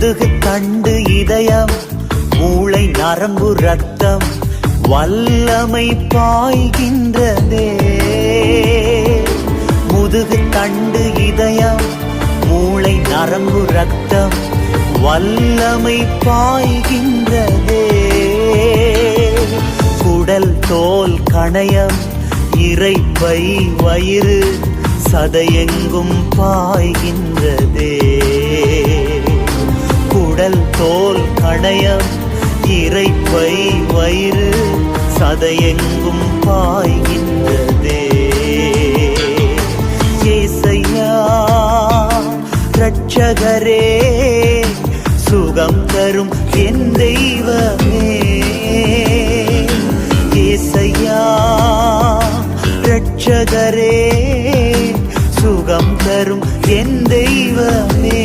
முதுகு தண்டு இதயம் மூளை நரம்பு ரத்தம் வல்லமை பாய்கின்றதே. முதுகு தண்டு இதயம் மூளை நரம்பு ரத்தம் வல்லமை பாய்கின்றதே. குடல் தோல் கணையம் இறைப்பை வயிறு சதையெங்கும் பாய்கின்றதே. நாணயம் இறைப்பை வயிறு சதையெங்கும் பாய்கின்றதே. ஏசையா ரட்சகரே சுகம் தரும் என் தெய்வமே. ஏசையா ரட்சகரே சுகம் தரும் என் தெய்வமே.